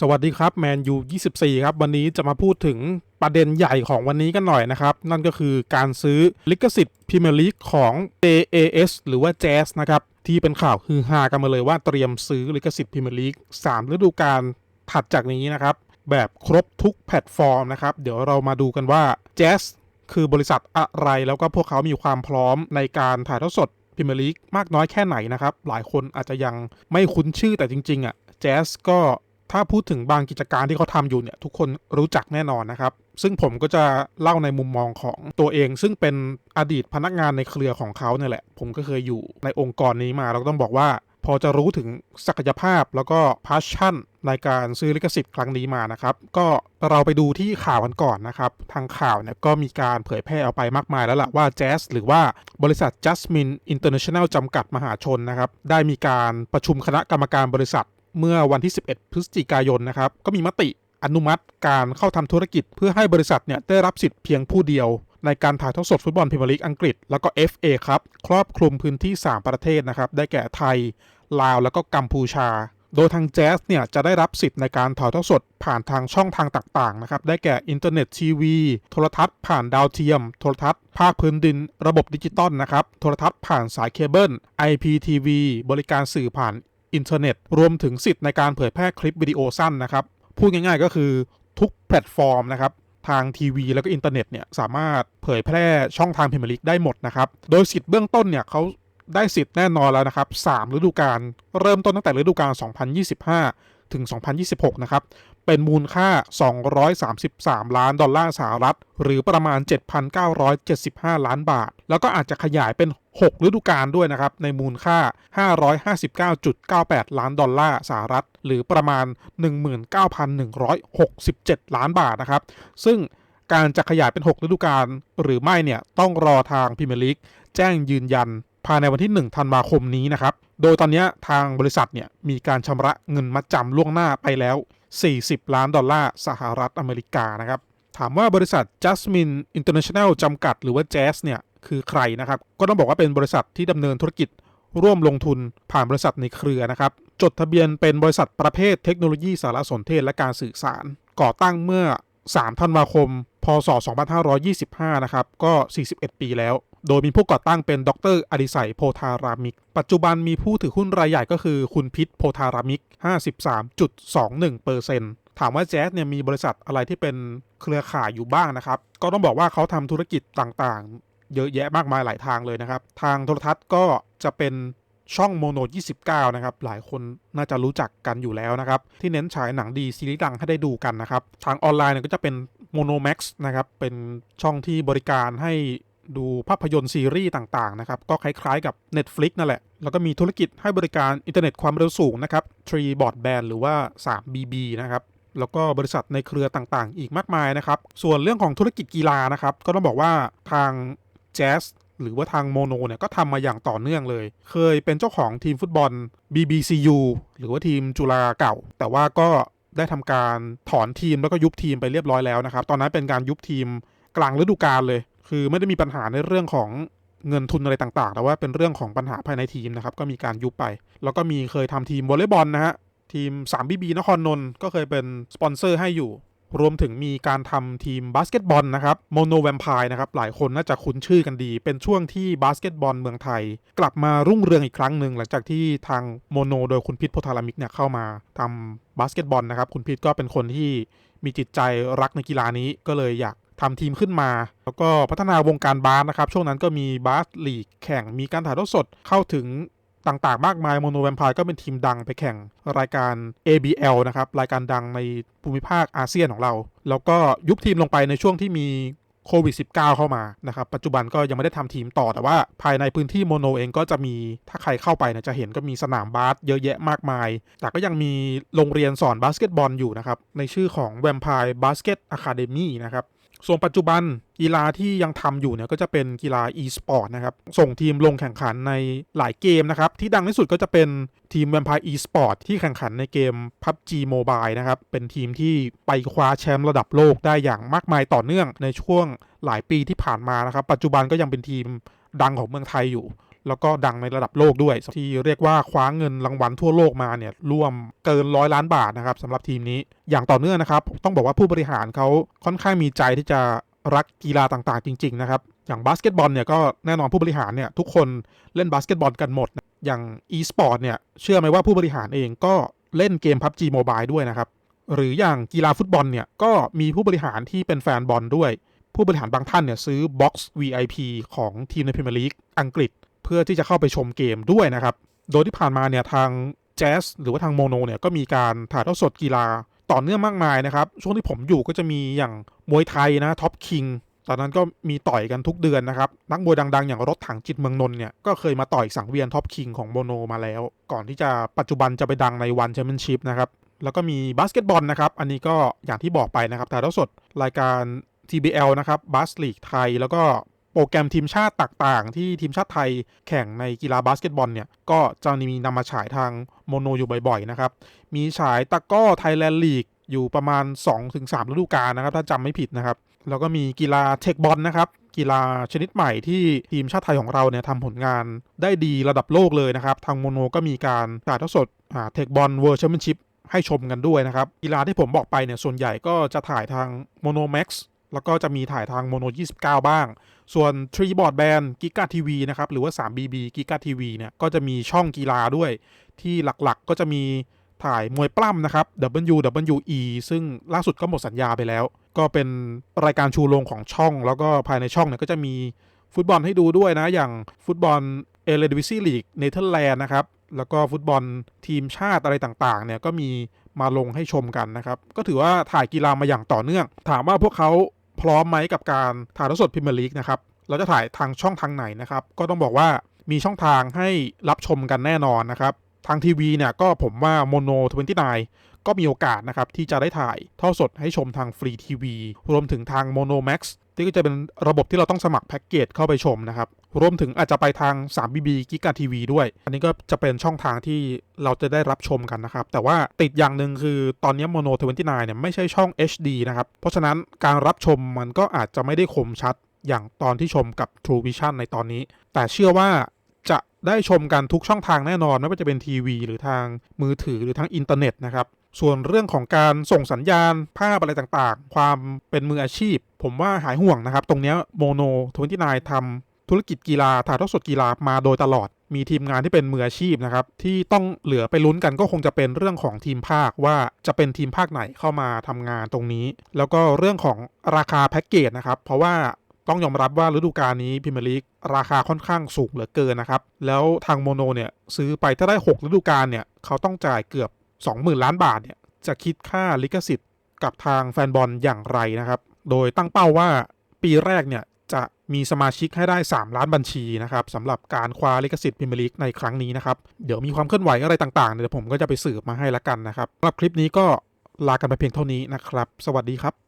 สวัสดีครับแมนยู 24 ครับ วันนี้จะมาพูดถึงประเด็นใหญ่ของวันนี้กันหน่อยนะครับ นั่นก็คือการซื้อลิขสิทธิ์พรีเมียร์ลีกของ JAS หรือว่า Jazz นะครับ ที่เป็นข่าวฮือฮากันมาเลยว่าเตรียมซื้อลิขสิทธิ์พรีเมียร์ลีก3ฤดูกาลถัดจากนี้นะครับ แบบครบทุกแพลตฟอร์มนะครับ เดี๋ยวเรามาดูกันว่า Jazz คือบริษัทอะไรแล้วก็พวกเขามีความพร้อมในการถ่ายทอดสดพรีเมียร์ลีกมากน้อยแค่ไหนนะครับหลายคนอาจจะยังไม่คุ้นชื่อแต่จริงๆอะ Jazz ก็ ถ้าพูดถึงบางกิจการที่เขาทำอยู่เนี่ยทุกคนรู้จักแน่นอนนะครับ ซึ่งผมก็จะเล่าในมุมมองของตัวเอง ซึ่งเป็นอดีตพนักงานในเครือของเขาเนี่ยแหละ ผมก็เคยอยู่ในองค์กรนี้มาเราต้องบอกว่า พอจะรู้ถึงศักยภาพแล้วก็พาชั่นในการซื้อลิขสิทธิ์ครั้งนี้มานะครับ ก็เราไปดูที่ข่าวกันก่อนนะครับ ทางข่าวเนี่ยก็มีการเผยแพร่ออกไปมากมายแล้วล่ะว่า Jazz หรือว่าบริษัท Jasmine International จำกัดมหาชนนะครับ ได้มีการประชุมคณะกรรมการบริษัท เมื่อวันที่ 11 พฤศจิกายนนะครับ ก็มีมติอนุมัติการเข้าทำธุรกิจเพื่อให้บริษัทเนี่ยได้รับสิทธิ์เพียงผู้เดียว ในการถ่ายทอดสดฟุตบอลพรีเมียร์ลีกอังกฤษ แล้วก็ FA ครับครอบคลุมพื้นที่ 3 ประเทศนะครับ ได้แก่ไทย ลาวแล้วก็กัมพูชา โดยทางแจ๊สเนี่ยจะได้รับสิทธิ์ในการถ่ายทอดสดผ่านทางช่องทางต่างๆนะครับได้แก่อินเทอร์เน็ตทีวีโทรทัศน์ผ่านดาวเทียม โทรทัศน์ภาคพื้นดิน ระบบดิจิตอลนะครับโทรทัศน์ผ่านสายเคเบิล IPTV บริการสื่อผ่าน อินเทอร์เน็ต รวมถึงสิทธิ์ในการเผยแพร่คลิปวิดีโอสั้นนะครับ พูดง่ายๆก็คือทุกแพลตฟอร์มนะครับทางทีวีแล้วก็อินเทอร์เน็ตเนี่ยสามารถเผยแพร่ช่องทางพิมพ์ลิกได้หมดนะครับ โดยสิทธิ์เบื้องต้นเนี่ยเขาได้สิทธิ์แน่นอนแล้วนะครับ3ฤดูกาลเริ่มต้นตั้งแต่ฤดูกาล 2025 ถึง 2026 นะครับ เป็นมูลค่า 233 ล้านดอลลาร์สหรัฐ หรือประมาณ 7,975 ล้านบาท แล้วก็อาจจะขยายเป็น 6 ฤดูกาลด้วยนะครับ ในมูลค่า 559.98 ล้านดอลลาร์สหรัฐ หรือประมาณ 19,167 ล้านบาทนะครับ ซึ่งการจะขยายเป็น 6 ฤดูกาลหรือไม่เนี่ยต้องรอทางพรีเมียร์ลีกแจ้งยืนยัน ภายในวันที่ 1 ธันวาคมนี้นะครับ โดยตอนนี้ทางบริษัทเนี่ยมีการชำระเงินมัดจำล่วงหน้าไปแล้ว 40 ล้านดอลลาร์สหรัฐอเมริกานะครับ ถามว่าบริษัท Jasmine International จำกัดหรือว่า Jazz เนี่ยคือใครนะครับ ก็ต้องบอกว่าเป็นบริษัทที่ดำเนินธุรกิจร่วมลงทุนผ่านบริษัทในเครือนะครับ จดทะเบียนเป็นบริษัทประเภทเทคโนโลยีสารสนเทศและการสื่อสาร ก่อตั้งเมื่อ 3 ธันวาคม พศ 2525 นะครับ ก็ 41 ปีแล้ว โดยมีผู้ก่อตั้งเป็นดรอดิศัยโพธารามิก ปัจจุบันมีผู้ถือหุ้นรายใหญ่ก็คือคุณพิษโพธารามิก 53.21%ถามว่าแจ๊สเนี่ยมีบริษัทอะไรที่เป็นเครือข่ายอยู่บ้างนะครับ ก็ต้องบอกว่าเขาทำธุรกิจต่างๆ เยอะแยะมากมายหลายทางเลยนะครับ ทางโทรทัศน์ก็จะเป็นช่องโมโน 29 นะครับ หลายคนน่าจะรู้จักกันอยู่แล้วนะครับ ที่เน้นฉายหนังดีซีรีส์ดังให้ได้ดูกันนะครับ ทางออนไลน์เนี่ยก็จะเป็นโมโนแม็กซ์นะครับ เป็นช่องที่บริการให้ ดูภาพยนตร์ซีรีส์ต่างๆนะครับก็คล้ายๆกับ Netflix นั่นแหละ แล้วก็มีธุรกิจให้บริการอินเทอร์เน็ตความเร็วสูงนะครับ Tree Broadband หรือว่า 3BB นะครับแล้วก็บริษัทในเครือต่างๆ อีกมากมายนะครับ ส่วนเรื่องของธุรกิจกีฬานะครับ ก็ต้องบอกว่าทาง Jazz หรือว่าทางโมโนเนี่ยก็ทำมาอย่างต่อเนื่องเลย เคยเป็นเจ้าของทีมฟุตบอล BBCU หรือว่าทีมจุฬาเก่า แต่ว่าก็ได้ทำการถอนทีมแล้วก็ยุบทีมไปเรียบร้อยแล้วนะครับ ตอนนั้นเป็นการยุบทีมกลางฤดูกาลเลย คือไม่ได้มีปัญหาในเรื่องของเงินทุนอะไรต่างๆ แต่ว่าเป็นเรื่องของปัญหาภายในทีมนะครับ ก็มีการยุบไป แล้วก็มีเคยทำทีมวอลเลย์บอลนะฮะ ทีม 3BB นครนนท์ก็เคยเป็นสปอนเซอร์ให้อยู่ รวมถึงมีการทำทีมบาสเกตบอลนะครับโมโนแวมพายนะครับ หลายคนน่าจะคุ้นชื่อกันดี เป็นช่วงที่บาสเกตบอลเมืองไทย กลับมารุ่งเรืองอีกครั้งหนึ่งหลังจากที่ทางโมโนโดยคุณพิษโพธารามิกเนี่ยเข้ามาทำบาสเกตบอลนะครับ คุณพิษก็เป็นคนที่มีจิตใจรักในกีฬานี้ก็เลยอยาก ทำทีมขึ้นมา แล้วก็พัฒนาวงการบาสนะครับ ช่วงนั้นก็มีบาสลีกแข่งมีการถ่ายทอดสดเข้าถึงต่างๆ มากมายโมโนแวมพายก็เป็นทีมดังไปแข่งรายการ ABL นะครับ รายการดังในภูมิภาคอาเซียนของเรา แล้วก็ยุบทีมลงไปในช่วงที่มีโควิด -19 เข้ามานะครับ ปัจจุบันก็ยังไม่ได้ทำทีมต่อแต่ว่าภายในพื้นที่โมโนเองก็จะมีถ้าใครเข้าไปนี่ยจะเห็นก็มีสนามบาสเยอะแยะมากมาย แต่ก็ยังมีโรงเรียนสอนบาสเกตบอลอยู่นะครับ ในชื่อของ Vampire Basket Academy นะครับ ส่วนปัจจุบันกีฬาที่ยังทำอยู่เนี่ยก็จะเป็นกีฬา e-sport นะครับ ส่งทีมลงแข่งขันในหลายเกมนะครับ ที่ดังที่สุดก็จะเป็นทีม Vampire e-sport ที่แข่งขันในเกม PUBG Mobile นะครับ เป็นทีมที่ไปคว้าแชมป์ระดับโลกได้อย่างมากมายต่อเนื่องในช่วงหลายปีที่ผ่านมานะครับ ปัจจุบันก็ยังเป็นทีมดังของเมืองไทยอยู่ แล้วก็ดังในระดับโลกด้วย ที่เรียกว่าคว้าเงินรางวัลทั่วโลกมาเนี่ยร่วมเกินร้อยล้านบาทนะครับสำหรับทีมนี้ อย่างต่อเนื่องนะครับ ต้องบอกว่าผู้บริหารเขาค่อนข้างมีใจที่จะรักกีฬาต่างๆ จริง ๆ นะครับ อย่างบาสเกตบอลเนี่ยก็แน่นอนผู้บริหารเนี่ยทุกคนเล่นบาสเกตบอลกันหมด อย่าง e-sport เนี่ยเชื่อไหมว่าผู้บริหารเองก็เล่นเกม PUBG Mobile ด้วยนะครับ หรืออย่างกีฬาฟุตบอลเนี่ยก็มีผู้บริหารที่เป็นแฟนบอลด้วย ผู้บริหารบางท่านเนี่ยซื้อ Box VIP ของทีมในพรีเมียร์ลีกอังกฤษ เพื่อที่จะเข้าไปชมเกมด้วยนะครับ โดยที่ผ่านมาเนี่ยทางแจ๊สหรือว่าทางโมโนเนี่ยก็มีการถ่ายทอดสดกีฬาต่อเนื่องมากมายนะครับ ช่วงที่ผมอยู่ก็จะมีอย่างมวยไทยนะท็อปคิงตอนนั้นก็มีต่อยกันทุกเดือนนะครับ นักมวยดังๆ อย่างรถถังจิตเมืองนนท์เนี่ยก็เคยมาต่อยสังเวียนท็อปคิงของโมโนมาแล้ว ก่อนที่จะปัจจุบันจะไปดังในวันแชมเปี้ยนชิพนะครับแล้วก็มีบาสเกตบอลนะครับ อันนี้ก็อย่างที่บอกไปนะครับถ่ายทอดสดรายการ TBL นะครับบาสลีกไทย แล้วก็ โปรแกรมทีมชาติต่างๆ ที่ทีมชาติไทยแข่งในกีฬาบาสเกตบอลเนี่ย ก็จะมีนำมาฉายทางโมโนอยู่บ่อยๆนะครับ มีฉายตะก้อไทยแลนด์ลีกอยู่ประมาณ 2-3ฤดูกาลนะครับ ถ้าจำไม่ผิดนะครับ แล้วก็มีกีฬาเทคบอลนะครับกีฬาชนิดใหม่ที่ทีมชาติไทยของเราเนี่ยทำผลงานได้ดีระดับโลกเลยนะครับ ทางโมโนก็มีการถ่ายทอดสดเทคบอลเวิร์ชแชมเปี้ยนชิพให้ชมกันด้วยนะครับ กีฬาที่ผมบอกไปเนี่ยส่วนใหญ่ก็จะถ่ายทางโมโนแม็กซ์ แล้วก็จะมีถ่ายทางโมโน 29 บ้าง ส่วน Tree Board Band กิกาทีวีนะครับ หรือว่า 3BB กิกาทีวีเนี่ย ก็จะมีช่องกีฬาด้วย ที่หลักๆก็จะมีถ่ายมวยปล้ำนะครับ WWE ซึ่งล่าสุดก็หมดสัญญาไปแล้ว ก็เป็นรายการชูโรงของช่อง แล้วก็ภายในช่องเนี่ยก็จะมีฟุตบอลให้ดูด้วยนะ อย่างฟุตบอลเอเลดิวิซีลีกเนเธอร์แลนด์นะครับ แล้วก็ฟุตบอลทีมชาติอะไรต่างๆ เนี่ยก็มีมาลงให้ชมกันนะครับ ก็ถือว่าถ่ายกีฬามาอย่างต่อเนื่อง ถามว่าพวกเขา พร้อมไหมกับการถ่ายทอดสดพรีเมียร์ลีกนะครับเราจะถ่ายทางช่องทางไหนนะครับ ก็ต้องบอกว่ามีช่องทางให้รับชมกันแน่นอนนะครับ ทางทีวีเนี่ยก็ผมว่าโมโน29ก็มีโอกาสนะครับที่จะได้ถ่ายทอดสดให้ชมทางฟรีทีวีรวมถึงทางโมโนแม็กซ์ ที่ก็จะเป็นระบบที่เราต้องสมัครแพ็กเกจเข้าไปชมนะครับ รวมถึงอาจจะไปทาง 3BB กิกาทีวีด้วย อันนี้ก็จะเป็นช่องทางที่เราจะได้รับชมกันนะครับ แต่ว่าติดอย่างหนึ่งคือตอนนี้โมโน29เนี่ยไม่ใช่ช่อง HD นะครับ เพราะฉะนั้นการรับชมมันก็อาจจะไม่ได้คมชัดอย่างตอนที่ชมกับ True Vision ในตอนนี้ แต่เชื่อว่าจะได้ชมกันทุกช่องทางแน่นอน ไม่ว่าจะเป็นทีวี หรือทางมือถือหรือทางอินเทอร์เน็ตนะครับ ส่วนเรื่องของการส่งสัญญาณภาพอะไรต่างๆ ความเป็นมืออาชีพ ผมว่าหายห่วงนะครับ ตรงนี้โมโน29ทำธุรกิจกีฬาถ่ายทอดสดกีฬามาโดยตลอด มีทีมงานที่เป็นมืออาชีพนะครับ ที่ต้องเหลือไปลุ้นกันก็คงจะเป็นเรื่องของทีมภาคว่าจะเป็นทีมภาคไหนเข้ามาทำงานตรงนี้ แล้วก็เรื่องของราคาแพ็กเกจนะครับ เพราะว่าต้องยอมรับว่าฤดูกาลนี้พิมลีกราคาค่อนข้างสูงเหลือเกินนะครับ แล้วทางโมโนเนี่ยซื้อไปถ้าได้ 6 ฤดูกาลเนี่ยเขาต้องจ่ายเกือบ 20,000 ล้านบาทเนี่ยจะคิดค่าลิขสิทธิ์กับทางแฟนบอลอย่างไรนะครับ โดยตั้งเป้าว่าปีแรกเนี่ยจะมีสมาชิกให้ได้ 3 ล้านบัญชีนะครับสำหรับการคว้าลิขสิทธิ์พิมลีกในครั้งนี้นะครับ เดี๋ยวมีความเคลื่อนไหวอะไรต่างๆเดี๋ยวผมก็จะไปสืบมาให้ละกันนะครับสำหรับคลิปนี้ก็ลากันไปเพียงเท่านี้นะครับ สวัสดีครับ